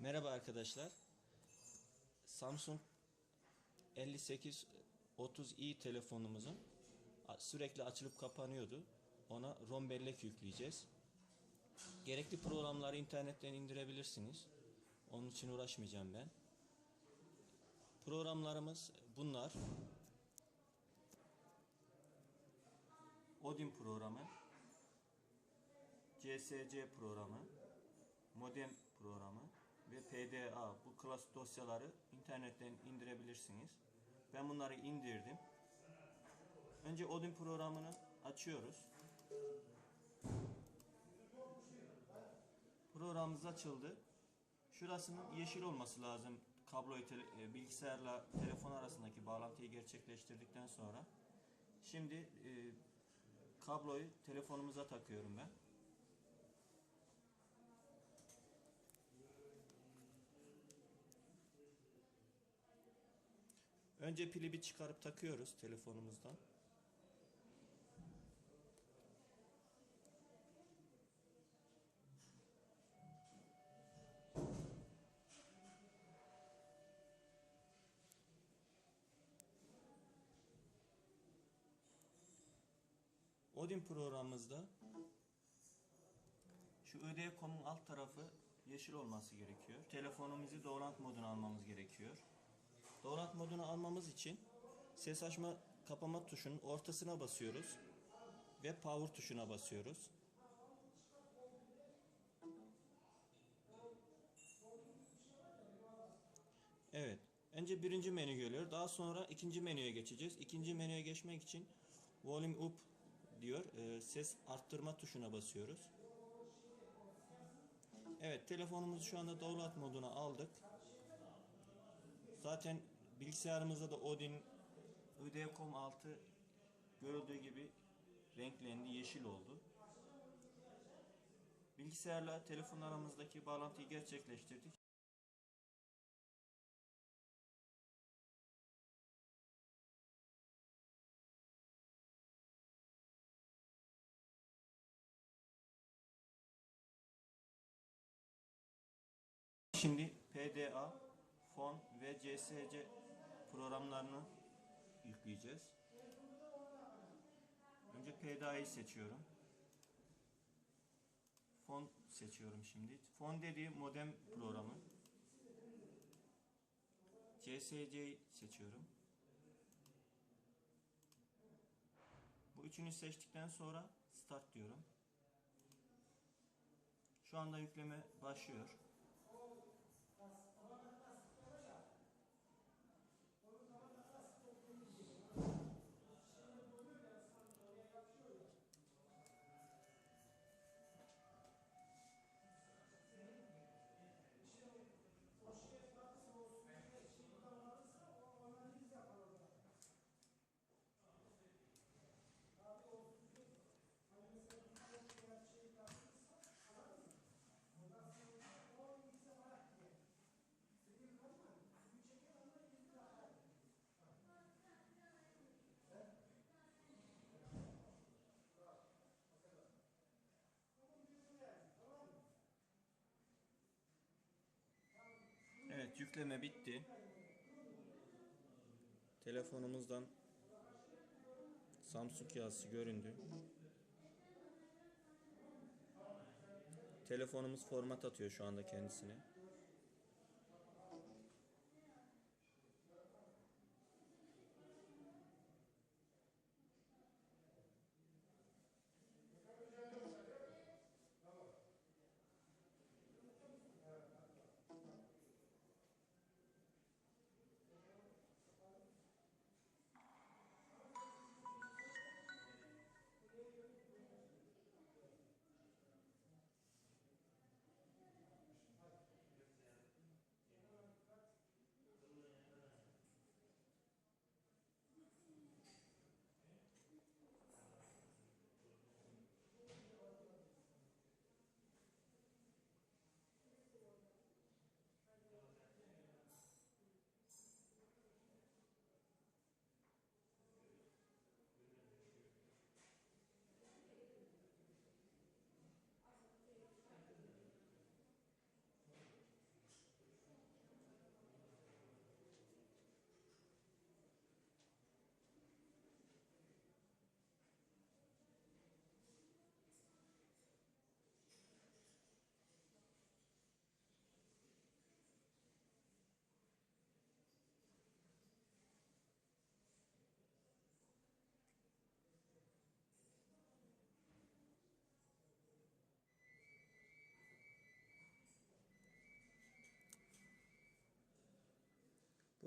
Merhaba arkadaşlar. Samsung 5830i telefonumuzun sürekli açılıp kapanıyordu. Ona ROM bellek yükleyeceğiz. Gerekli programları internetten indirebilirsiniz. Onun için uğraşmayacağım ben. Programlarımız bunlar. Odin programı, CSC programı, modem programı PDA bu klas dosyaları internetten indirebilirsiniz. Ben bunları indirdim. Önce Odin programını açıyoruz. Programımız açıldı. Şurasının yeşil olması lazım. Kabloyu tele- e, bilgisayarla telefon arasındaki bağlantıyı gerçekleştirdikten sonra. Şimdi e, kabloyu telefonumuza takıyorum ben. Önce pili bir çıkarıp takıyoruz telefonumuzdan. Odin programımızda şu ÖDE.com'un alt tarafı yeşil olması gerekiyor. Telefonumuzu download moduna almamız gerekiyor. Download modunu almamız için ses açma kapama tuşunun ortasına basıyoruz ve power tuşuna basıyoruz. Evet. Önce birinci menü geliyor. Daha sonra ikinci menüye geçeceğiz. İkinci menüye geçmek için volume up diyor. Ee, ses arttırma tuşuna basıyoruz. Evet. Telefonumuzu şu anda download moduna aldık. Zaten bilgisayarımızda da Odin IDCOM 6 görüldüğü gibi renklendi, yeşil oldu. Bilgisayarla telefon aramızdaki bağlantıyı gerçekleştirdik. Şimdi PDA, fon ve CSC programlarını yükleyeceğiz. Önce PDA'yı seçiyorum. Fon seçiyorum şimdi. Fon dediği modem programı. CSC'yi seçiyorum. Bu üçünü seçtikten sonra start diyorum. Şu anda yükleme başlıyor. Evet yükleme bitti. Telefonumuzdan Samsung yazısı göründü. Telefonumuz format atıyor şu anda kendisine.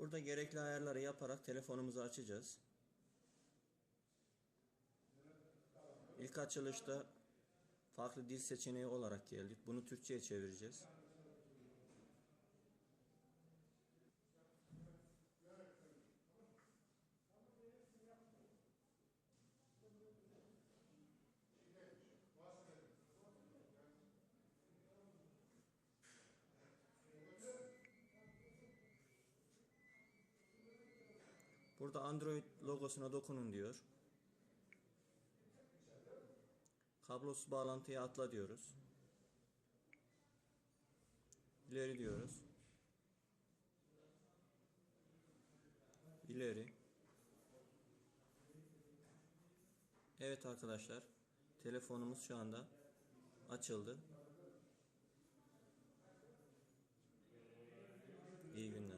Burada gerekli ayarları yaparak telefonumuzu açacağız. İlk açılışta farklı dil seçeneği olarak geldik. Bunu Türkçe'ye çevireceğiz. Burada Android logosuna dokunun diyor. Kablosuz bağlantıya atla diyoruz. İleri diyoruz. İleri. Evet arkadaşlar. Telefonumuz şu anda açıldı. İyi günler.